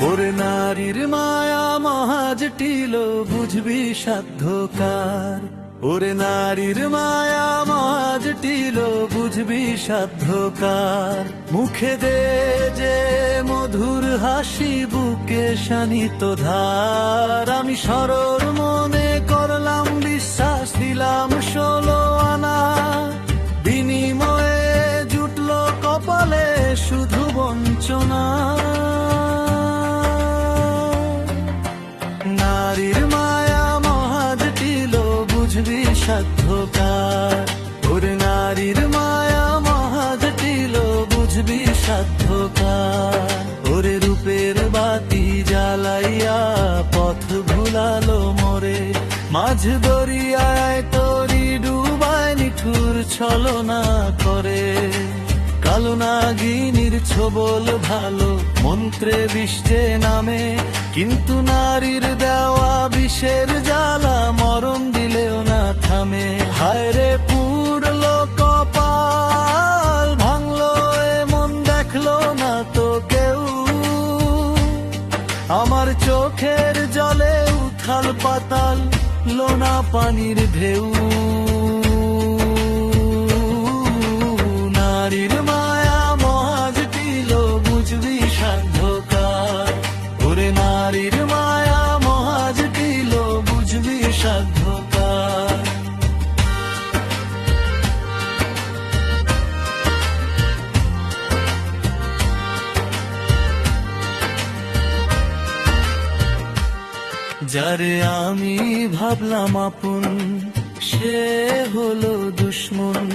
ওরে নারীর মায়া মহাজটিল বুঝবি সাধ্যকার। ওরে নারীর মায়া মহাজটিল বুঝবি সাধ্যকার। মুখে দে যে মধুর হাসি, বুকে শানিত ধার। আমি সরর মনে করলাম, বিশ্বাস দিলাম, ষোলো আনা। বিনিময়ে জুটল কপালে শুধু বঞ্চনা। সাধ্যকার ওরে নারীর মায়া মহাজটিল বুঝবি সাধ্যকার ওরে রূপের বাতি জ্বালাইয়া পথ ভুলালো মোরে। মাঝ দরিয়ায় তরি ডুবায় নিঠুর ছলনা করে। কালো নাগিনীর ছবল ভালো, মন্ত্রে বিষ্টে নামে। কিন্তু নারীর দেওয়া বিষের জ্বালা মরণ দিলেও থামে। হায় রে কপাল ভাঙলো, এমন দেখল না তো কেউ। আমার চোখের জলে উথাল পাতাল, লোনা পানির ঢেউ। নারীর মায়া মহাজটিল বুঝবি সাধ্যকার। ওরে নারীর মায়া মহাজটিল বুঝবি সাধ্যকার যারে আমি ভাবলাম আপন, সে হলো দুশ্মন।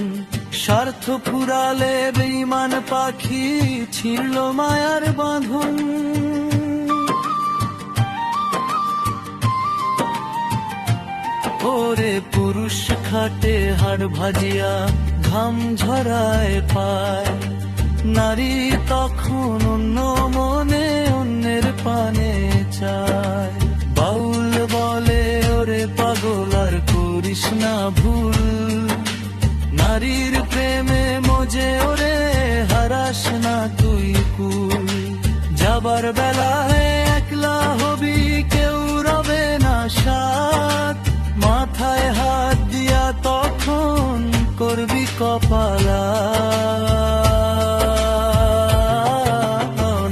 স্বার্থ ফুরালে বেইমান পাখি ছিড়ল মায়ার বাঁধন। ওরে পুরুষ খাটে হাড় ভাজিয়া ঘাম ঝরায় পায়। নারী তখন অন্য মনে অন্যের পানে চায়। করিস না ভুল। নারীর প্রেমে মজে ওরে হারাস না তুই কুল। যাবার বেলায় একলা হবি কেউ রবে না সাথ। মাথায় হাত দিয়া তখন করবি কপালা।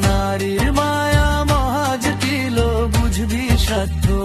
নারীর মায়া মহাজটিল বুঝবি সাধ্যকার